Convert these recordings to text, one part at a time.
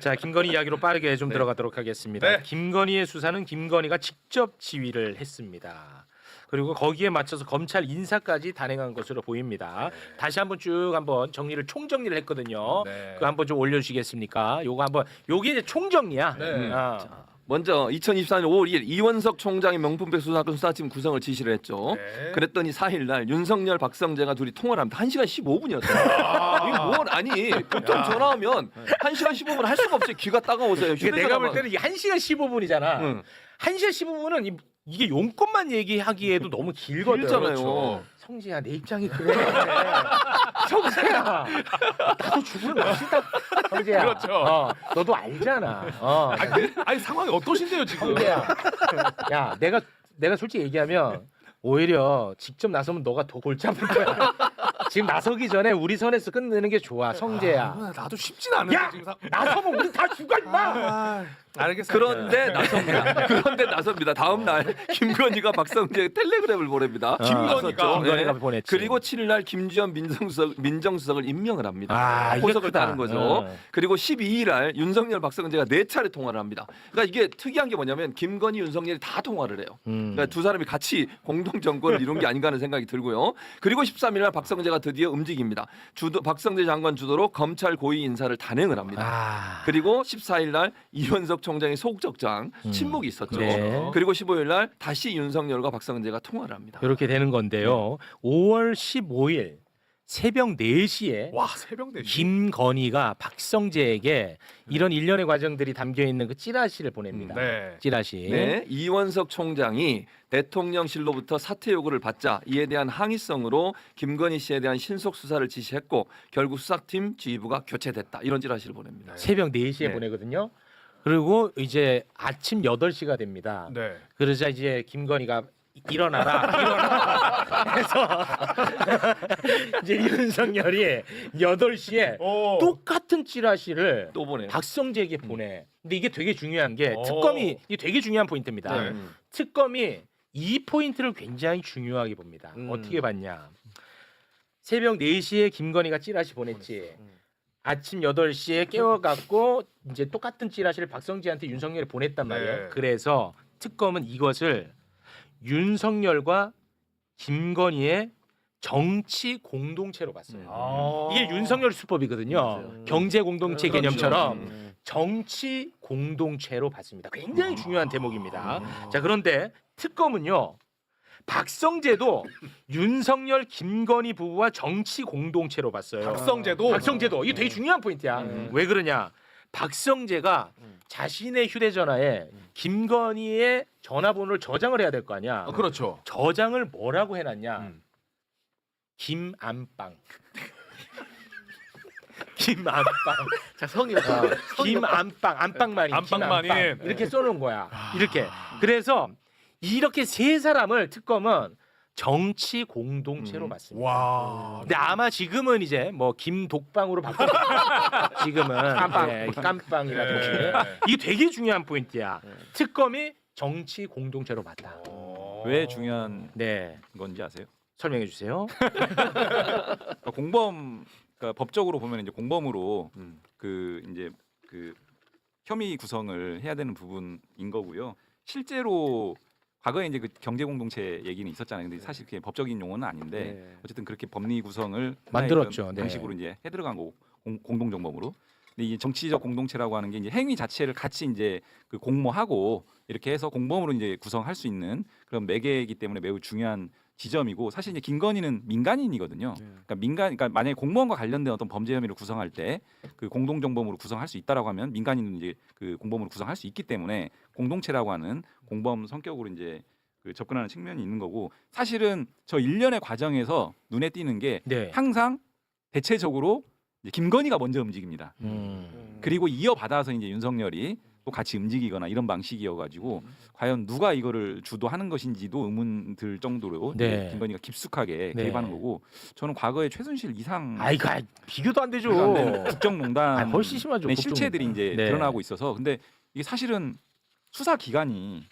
자 김건희 이야기로 빠르게 좀 네. 들어가도록 하겠습니다. 네. 김건희의 수사는 김건희가 직접 지휘를 했습니다. 그리고 거기에 맞춰서 검찰 인사까지 단행한 것으로 보입니다. 다시 한번 쭉 한번 정리를 총정리를 했거든요. 네. 그 한번 좀 올려주시겠습니까? 요거 한번 요게 이제 총정리야. 네. 아. 먼저 2024년 5월 2일 이원석 총장이 명품백 수사권 수사팀 구성을 지시를 했죠. 네. 그랬더니 4일 날 윤석열, 박성재가 둘이 통화를 합니다. 1시간 15분이었어요. 뭘 아니 보통 전화하면 1시간 15분 할 수가 없어요. 귀가 따가워서요. 이게 내가 볼 휴대전화만. 때는 이게 1시간 15분이잖아. 응. 1시간 15분은 이, 이게 용건만 얘기하기에도 너무 길거든. 길잖아요. 그렇죠. 성지야 내 입장이 그래. 성지야 나도 죽으면 맛있다. 성지야. 그렇죠. 어, 너도 알잖아. 어. 아니, 아니 상황이 어떠신데요 지금? 성재야. 야, 내가 내가 솔직히 얘기하면 오히려 직접 나서면 너가 더 골치 아플 거야. 지금 나서기 전에 우리 선에서 끝내는 게 좋아, 성재야. 아, 나도 쉽진 않은데 야, 지금 상... 나서면 우리 다 죽어 임마. 아, 알겠습니다. 그런데 나섭니다. 그런데 나섭니다. 다음 날 김건희가 박성재 텔레그램을 보냅니다. 김건희가. 나섰죠. 김건희가 네. 보냈지. 그리고 7일 날 김주현 민정수석, 민정수석을 임명을 합니다. 아, 이게 포석을 크다. 따는 거죠. 어. 그리고 12일 날 윤석열, 박성재가 네 차례 통화를 합니다. 그러니까 이게 특이한 게 뭐냐면 김건희, 윤석열이 다 통화를 해요. 음. 그러니까 두 사람이 같이 공동 정권을 이룬 게 아닌가 하는 생각이 들고요. 그리고 13일 날 박성재가 드디어 움직입니다. 주도 박성재 장관 주도로 검찰 고위 인사를 단행을 합니다. 아. 그리고 14일 날 이원석 총장의 소극적장 음. 침묵이 있었죠. 네. 그리고 15일 날 다시 윤석열과 박성재가 통화를 합니다. 이렇게 되는 건데요. 5월 15일 새벽 4시에 와 새벽 4시. 김건희가 박성재에게 이런 일련의 과정들이 담겨 있는 그 찌라시를 보냅니다. 네. 찌라시. 네, 이원석 총장이 대통령실로부터 사퇴 요구를 받자 이에 대한 항의성으로 김건희 씨에 대한 신속 수사를 지시했고 결국 수사팀 지휘부가 교체됐다. 이런 지라시를 보냅니다. 새벽 4시에 네. 보내거든요. 그리고 이제 아침 8시가 됩니다. 네. 그러자 이제 김건희가 일어나라 일어나라 해서 이제 윤석열이 8시에 오. 똑같은 찌라시를 또 보내요. 박성재에게 보내. 근데 이게 되게 중요한 게 오. 특검이 이게 되게 중요한 포인트입니다. 네. 음. 특검이 이 포인트를 굉장히 중요하게 봅니다. 음. 어떻게 봤냐? 새벽 4시에 김건희가 찌라시 보냈지. 아침 8시에 깨워갖고 이제 똑같은 찌라시를 박성재한테 윤석열이 보냈단 말이에요. 네. 그래서 특검은 이것을 윤석열과 김건희의 정치 공동체로 봤어요. 아. 이게 윤석열 수법이거든요. 맞아요. 경제 공동체 그렇죠. 개념처럼 음. 정치 공동체로 봤습니다. 굉장히 중요한 대목입니다. 아. 자 그런데 특검은요 박성재도 윤석열 김건희 부부와 정치 공동체로 봤어요. 박성재도 박성재도 이게 되게 중요한 포인트야. 음. 왜 그러냐? 박성재가 음. 자신의 휴대전화에 김건희의 전화번호를 저장을 해야 될 거 아니야. 아, 그렇죠. 저장을 뭐라고 해놨냐? 음. 김안빵. 김안빵. 자 성이 어, 김안빵 안빵만이 안방만이. 김안빵. 이렇게 써놓은 거야. 아. 이렇게 그래서 이렇게 세 사람을 특검은 정치 공동체로 음. 봤습니다. 와. 근데 아마 지금은 이제 뭐 김독방으로 바꿨 지금은 깜빵, 네, 깜빵이라든지 네. 이게 되게 중요한 포인트야. 특검이 정치 공동체로 봤다. 어. 왜 중요한 네, 건지 아세요? 설명해 주세요. 그러니까 공범 그러니까 법적으로 보면 이제 공범으로 음. 그 이제 그 혐의 구성을 해야 되는 부분인 거고요. 실제로 과거에 이제 그 경제 공동체 얘기는 있었잖아요. 근데 사실 그게 법적인 용어는 아닌데 네. 어쨌든 그렇게 법리 구성을 만들었죠. 네. 방식으로 이제 해 들어간 거고 공, 공동 정범으로. 근데 이 정치적 공동체라고 하는 게 이제 행위 자체를 같이 이제 그 공모하고 이렇게 해서 공범으로 이제 구성할 수 있는 그런 매개이기 때문에 매우 중요한 지점이고 사실 이제 김건희는 민간인이거든요. 그러니까 민간, 그러니까 만약에 공무원과 관련된 어떤 범죄 혐의를 구성할 때 그 공동 정범으로 구성할 수 있다라고 하면 민간인은 이제 그 공범으로 구성할 수 있기 때문에 공동체라고 하는 공범 성격으로 이제 그 접근하는 측면이 있는 거고 사실은 저 일련의 과정에서 눈에 띄는 게 네. 항상 대체적으로 이제 김건희가 먼저 움직입니다. 음. 그리고 이어받아서 이제 윤석열이 또 같이 움직이거나 이런 방식이어가지고 과연 누가 이거를 주도하는 것인지도 의문 들 정도로 이제 네. 김건희가 깊숙하게 네. 개입하는 거고 저는 과거에 최순실 이상 아이고 아이, 비교도 안 되죠. 안 되는 국정농단 아, 훨씬 심하죠. 의 국정- 실체들이 이제 네. 드러나고 있어서 근데 이게 사실은 수사 기간이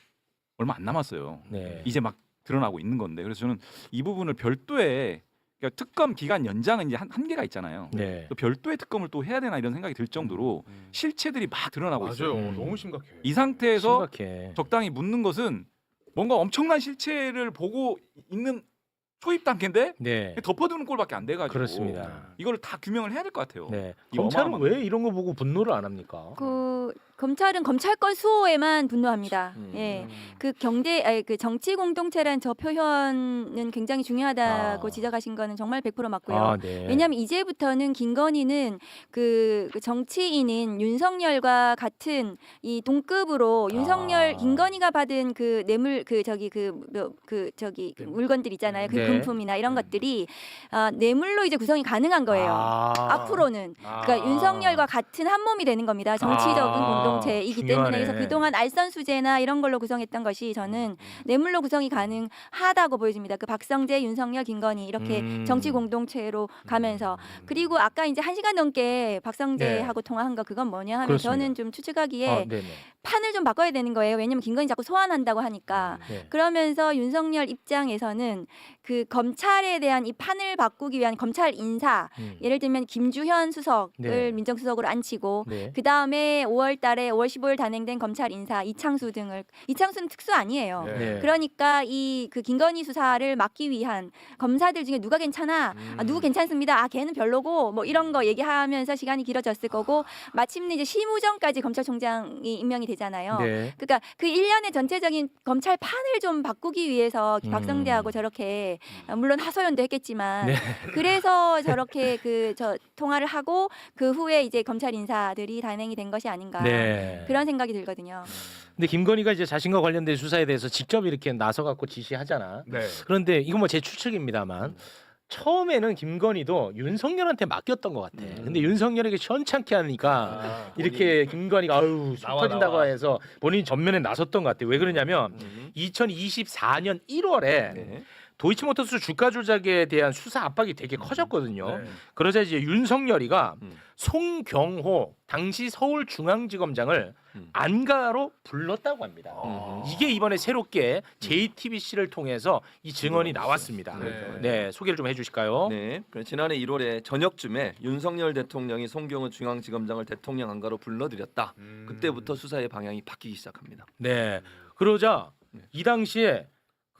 얼마 안 남았어요. 네. 이제 막 드러나고 있는 건데 그래서 저는 이 부분을 별도의 그러니까 특검 기간 연장은 이제 한, 한계가 있잖아요. 네. 또 별도의 특검을 또 해야 되나 이런 생각이 들 정도로 실체들이 막 드러나고 있어요. 맞아요. 음. 너무 심각해. 이 상태에서 심각해. 적당히 묻는 것은 뭔가 엄청난 실체를 보고 있는 초입 단계인데 네. 덮어두는 꼴밖에 안 돼가지고 그렇습니다. 이걸 다 규명을 해야 될 것 같아요. 네. 이 검찰은 어마어마한- 왜 이런 거 보고 분노를 안 합니까? 그 검찰은 검찰권 수호에만 분노합니다. 음. 예. 그 경제 아니 그 정치 공동체란 저 표현은 굉장히 중요하다고 아. 지적하신 거는 정말 100% 맞고요. 아, 네. 왜냐하면 이제부터는 김건희는 그, 그 정치인인 윤석열과 같은 이 동급으로 윤석열 아. 김건희가 받은 그 뇌물 그 저기 그 그 저기 그 물건들 있잖아요. 그 네. 금품이나 이런 것들이 아, 뇌물로 이제 구성이 가능한 거예요. 아. 앞으로는 아. 그러니까 윤석열과 같은 한 몸이 되는 겁니다. 정치적인 아, 공동체이기 중요하네. 때문에 그래서 그동안 알선 수재나 이런 걸로 구성했던 것이 저는 뇌물로 구성이 가능하다고 보여집니다. 그 박성재, 윤석열, 김건희 이렇게 음. 정치 공동체로 가면서 그리고 아까 이제 한 시간 넘게 박성재하고 통화한 거 그건 뭐냐 하면 네. 그렇습니다. 저는 좀 추측하기에 아, 네네. 판을 좀 바꿔야 되는 거예요. 왜냐면 김건희 자꾸 소환한다고 하니까. 네. 그러면서 윤석열 입장에서는 그 검찰에 대한 이 판을 바꾸기 위한 검찰 인사 음. 예를 들면 김주현 수석을 네. 민정수석으로 앉히고 네. 그 다음에 5월달에 5월 15일 단행된 검찰 인사 이창수 등을 이창수는 특수 아니에요. 네. 네. 그러니까 이 그 김건희 수사를 막기 위한 검사들 중에 누가 괜찮아? 아, 누구 괜찮습니다. 아 걔는 별로고 뭐 이런 거 얘기하면서 시간이 길어졌을 거고 마침내 이제 심우정까지 검찰총장이 임명이 되잖아요. 네. 그러니까 그 일련의 전체적인 검찰 판을 좀 바꾸기 위해서 음. 박성재하고 저렇게 아, 물론 하소연도 했겠지만 네. 그래서 저렇게 그 저 통화를 하고 그 후에 이제 검찰 인사들이 단행이 된 것이 아닌가 네. 그런 생각이 들거든요. 근데 김건희가 이제 자신과 관련된 수사에 대해서 직접 이렇게 나서 갖고 지시하잖아. 네. 그런데 이건 뭐 제 추측입니다만 처음에는 김건희도 윤석열한테 맡겼던 것 같아. 음. 근데 윤석열에게 시원찮게 하니까 아, 이렇게 김건희가 아유 속 나와, 터진다고 나와. 해서 본인이 전면에 나섰던 것 같아. 왜 그러냐면 음. 2024년 1월에 네. 도이치모터스 주가 조작에 대한 수사 압박이 되게 커졌거든요. 네. 그러자 이제 윤석열이가 음. 송경호 당시 서울중앙지검장을 음. 안가로 불렀다고 합니다. 아. 이게 이번에 새롭게 JTBC를 통해서 이 증언이 나왔습니다. 네. 네, 소개를 좀 해주실까요? 네, 지난해 1월에 저녁쯤에 윤석열 대통령이 송경호 중앙지검장을 대통령 안가로 불러들였다. 음. 그때부터 수사의 방향이 바뀌기 시작합니다. 네. 그러자 네. 이 당시에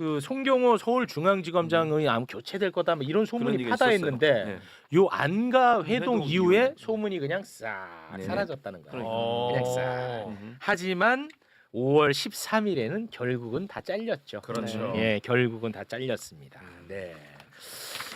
그 송경호 서울중앙지검장이 아마 교체될 거다 뭐 이런 소문이 얘기가 파다했는데 있었어요. 네. 요 안가 회동 회동 이후에 이후에. 소문이 그냥 싹 네. 사라졌다는 거예요. 그러니까. 어. 그냥 싹. 음. 하지만 5월 13일에는 결국은 다 잘렸죠. 그렇죠. 예, 결국은 다 잘렸습니다. 네.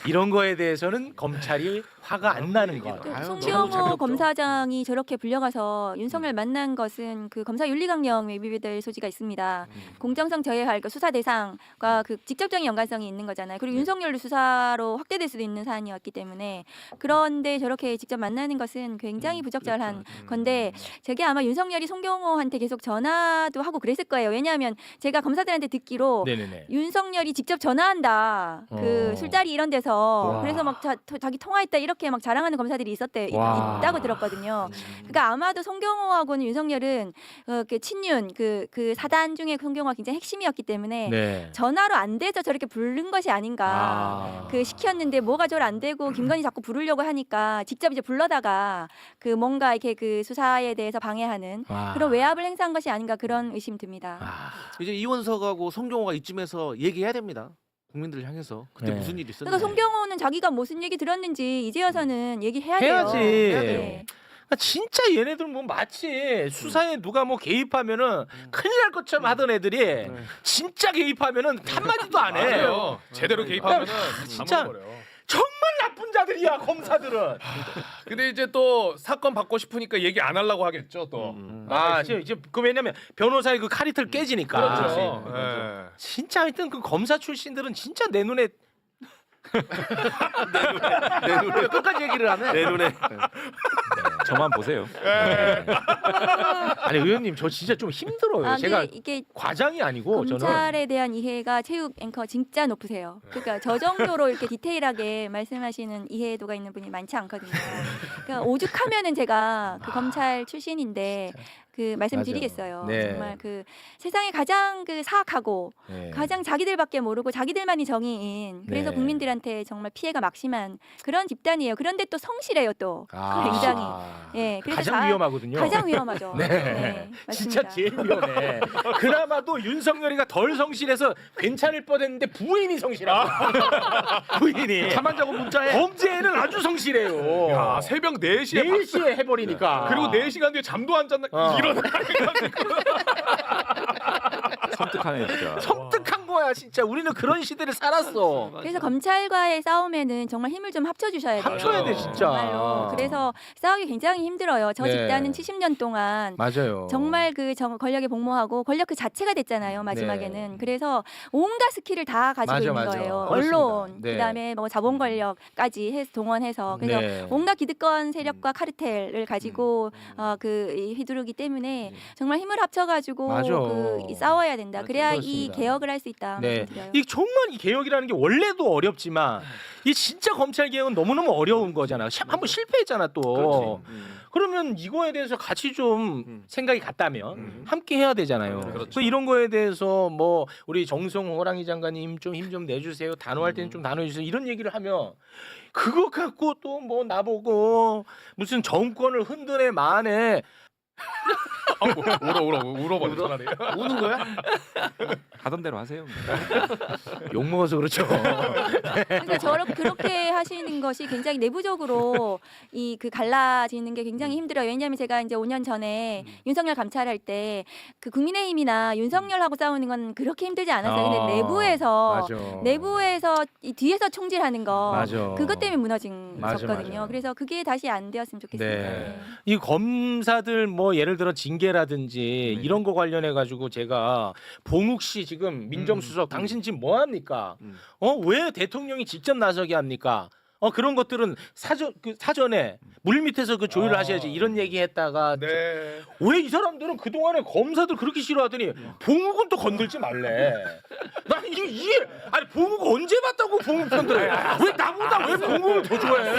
이런 거에 대해서는 검찰이 화가 안 나는 거그 같아요. 송경호 자비롭죠. 검사장이 저렇게 불려가서 윤석열 만난 것은 그 검사 윤리강령에 위배될 소지가 있습니다. 음. 공정성 저해할 그 수사 대상과 그 직접적인 연관성이 있는 거잖아요. 그리고 윤석열도 수사로 확대될 수도 있는 사안이었기 때문에 그런데 저렇게 직접 만나는 것은 굉장히 부적절한 건데 저게 아마 윤석열이 송경호한테 계속 전화도 하고 그랬을 거예요. 왜냐하면 제가 검사들한테 듣기로 네네네. 윤석열이 직접 전화한다. 그 어. 술자리 이런 데서 와. 그래서 막 자, 자기 통화했다 이렇게 막 자랑하는 검사들이 있었대 와. 있다고 들었거든요. 그러니까 아마도 송경호하고는 윤석열은 어, 그 친윤 그, 그 사단 중에 송경호가 굉장히 핵심이었기 때문에 네. 전화로 안 돼서 저렇게 부른 것이 아닌가. 아. 그 시켰는데 뭐가 절 안 되고 김건희 자꾸 부르려고 하니까 직접 이제 불러다가 그 뭔가 이렇게 그 수사에 대해서 방해하는 와. 그런 외압을 행사한 것이 아닌가 그런 의심 듭니다. 아. 이제 이원석하고 송경호가 이쯤에서 얘기해야 됩니다. 국민들을 향해서 그때 네. 무슨 일이 있었는지. 그러니까 송경호는 자기가 무슨 얘기 들었는지 이제 와서는 얘기해야 돼요. 해야지. 해야 돼. 아, 진짜 얘네들 뭐 마치 수사에 누가 뭐 개입하면은 큰일 날 것처럼 하던 애들이 진짜 개입하면은 한마디도 안 해. 맞아요. 제대로 개입하면은 진짜. 진짜. 정말 나쁜 자들이야 검사들은. 근데 이제 또 사건 받고 싶으니까 얘기 안 하려고 하겠죠 또. 음. 아, 지금 이제 그 왜냐면 변호사의 그 카리틀 깨지니까. 그렇죠. 예. 진짜 하여튼 그 검사 출신들은 진짜 내 눈에 내 눈에 끝까지 얘기를 하네. 내 눈에 저만 보세요. 예. 아니 의원님 저 진짜 좀 힘들어요. 아, 제가 근데 이게 과장이 아니고 저는 검찰에 대한 이해가 체육 앵커 진짜 높으세요. 그러니까 저 정도로 이렇게 디테일하게 말씀하시는 이해도가 있는 분이 많지 않거든요. 그러니까 오죽하면은 제가 그 검찰 출신인데 그 말씀드리겠어요. 네. 정말 그 세상에 가장 그 사악하고 네. 가장 자기들밖에 모르고 자기들만이 정의인 그래서 네. 국민들한테 정말 피해가 막심한 그런 집단이에요. 그런데 또 성실해요 또 아. 굉장히 예 그래서 가장 자- 위험하거든요. 가장 위험하죠. 네. 진짜 맞습니다. 제일 위험해. 그나마도 윤석열이가 덜 성실해서 괜찮을 뻔했는데 부인이 성실하고 부인이 잠안 자고 문자해. 범죄에는 아주 성실해요. 야 새벽 4시에 4시에 해버리니까. 그리고 4시간 뒤에 잠도 안 잤나 어. 일어나 섬뜩하네 진짜. 섬뜩한 거야 진짜. 우리는 그런 시대를 살았어. 그래서 검찰과의 싸움에는 정말 힘을 좀 합쳐주셔야 돼요. 합쳐야 돼 진짜. 정말로. 그래서 싸우기 굉장히 힘들어요. 저 네. 집단은 70년 동안 맞아요. 정말 그 정- 권력에 복무하고 권력 그 자체가 됐잖아요 마지막에는 네. 그래서 온갖 스킬을 다 가지고 맞아, 있는 맞아. 거예요 그렇습니다. 언론 네. 그다음에 뭐 자본 권력까지 해서 동원해서 그래서 네. 온갖 기득권 세력과 카르텔을 가지고 음. 어, 그 이- 휘두르기 때문에 정말 힘을 합쳐가지고 맞아. 그 이- 싸워야 된다 맞아, 그래야 이 그렇습니다. 개혁을 할 수 있다 네. 말씀드려요. 이 정말 이 개혁이라는 게 원래도 어렵지만 이 진짜 검찰 개혁은 너무너무 어려운 거잖아. 시- 한번 실패했잖아 또. 그렇지. 음. 그러면 이거에 대해서 같이 좀 음. 생각이 같다면 음. 함께 해야 되잖아요. 그렇죠. 그래서 이런 거에 대해서 뭐 우리 정성 호랑이 장관님 좀 힘 좀 내주세요. 단호할 때는 좀 단호해 주세요. 이런 얘기를 하면 그거 갖고 또 뭐 나보고 무슨 정권을 흔드네 마네 아, 뭐, 울어 울어 울어버려 전화네 우는 거야? 하던 대로 하세요. 욕 먹어서 그렇죠. 그러니까 저렇게 그렇게 하시는 것이 굉장히 내부적으로 이 그 갈라지는 게 굉장히 힘들어요. 왜냐하면 제가 이제 5년 전에 윤석열 감찰할 때 그 국민의힘이나 윤석열하고 싸우는 건 그렇게 힘들지 않았어요. 아, 근데 내부에서 맞아. 내부에서 이 뒤에서 총질하는 거 맞아. 그것 때문에 무너진 맞아, 거거든요. 맞아. 그래서 그게 다시 안 되었으면 좋겠습니다. 네. 이 검사들 뭐 예를 들어 징계라든지 네. 이런 거 관련해 가지고 제가 봉욱 씨 지금 민정수석 당신 지금 뭐 합니까? 음. 어 왜 대통령이 직접 나서게 합니까? 어 그런 것들은 사전 그 사전에 물 밑에서 그 조율을 아. 하셔야지 이런 얘기 했다가 네 왜 이 사람들은 그 동안에 검사들 그렇게 싫어하더니 봉욱은 또 건들지 말래. 난 이게 이해 아니 봉욱 언제 봤다고 봉욱 편들어? 왜 나보다 왜 봉욱을 더 좋아해?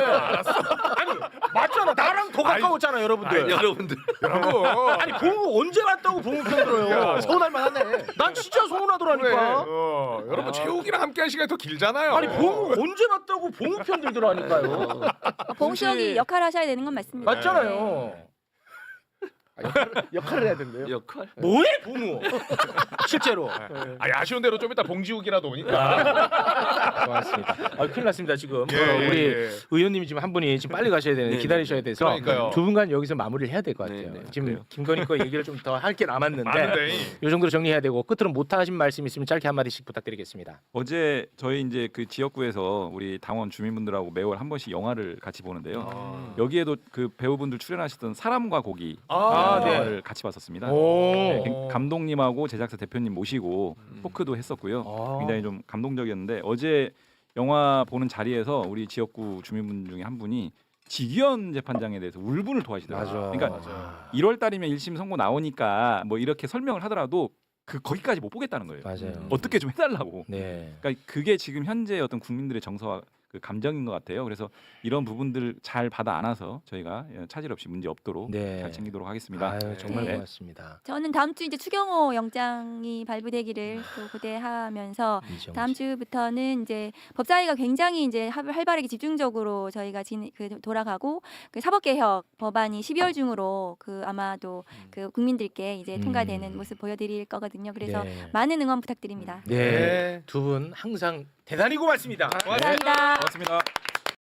아니 가까웠잖아 여러분들. 여러분들 여러분 아니 봉욱 언제 봤다고 봉욱 편들어요? 서운할 만하네. 난 진짜 서운하더라니까. 어, 여러분 최욱이랑 함께한 시간이 더 길잖아요 아니 봉욱 언제 봤다고 봉욱 편들더라니까요. 봉수혁이 역할 하셔야 되는 건 맞습니다. 맞잖아요. 역할을 해야 된대요. 역할 뭐해 봉욱? 실제로. 아니 아쉬운 대로 좀 이따 봉지욱이라도 오니까 고맙습니다. 아, 큰일 났습니다 지금. 예, 어, 우리 예. 의원님이 지금 한 분이 지금 빨리 가셔야 되는데 네, 기다리셔야 돼서 그러니까요. 두 분간 여기서 마무리를 해야 될 것 같아요. 네, 네, 지금 그래요. 김건희 거 얘기를 좀 더 할 게 남았는데 많은데 이 정도로 정리해야 되고 끝으로 못 하신 말씀 있으면 짧게 한 마디씩 부탁드리겠습니다. 어제 저희 이제 그 지역구에서 우리 당원 주민분들하고 매월 한 번씩 영화를 같이 보는데요. 아. 여기에도 그 배우분들 출연하셨던 사람과 고기 아, 네. 영화를 같이 봤었습니다. 오. 네, 감독님하고 제작사 대표님 모시고 음. 토크도 했었고요. 아. 굉장히 좀 감동적이었는데 어제 영화 보는 자리에서 우리 지역구 주민분 중에 한 분이 직위원 재판장에 대해서 울분을 토하시더라고요. 그러니까 1월 달이면 1심 선고 나오니까 뭐 이렇게 설명을 하더라도 그 거기까지 못 보겠다는 거예요. 맞아요. 어떻게 좀 해달라고. 네. 그러니까 그게 지금 현재 어떤 국민들의 정서와 그 감정인 것 같아요. 그래서 이런 부분들 잘 받아 안아서 저희가 차질 없이 문제 없도록 네. 잘 챙기도록 하겠습니다. 아유, 정말 네. 고맙습니다. 저는 다음 주 이제 추경호 영장이 발부되기를 또 기대하면서 이정재. 다음 주부터는 이제 법사위가 굉장히 이제 하- 활발하게 집중적으로 저희가 진, 그 돌아가고 그 사법개혁 법안이 12월 중으로 그 아마도 그 국민들께 이제 통과되는 음. 모습 보여드릴 거거든요. 그래서 네. 많은 응원 부탁드립니다. 네. 두분 항상 대단히 고맙습니다. 감사합니다. 고맙습니다.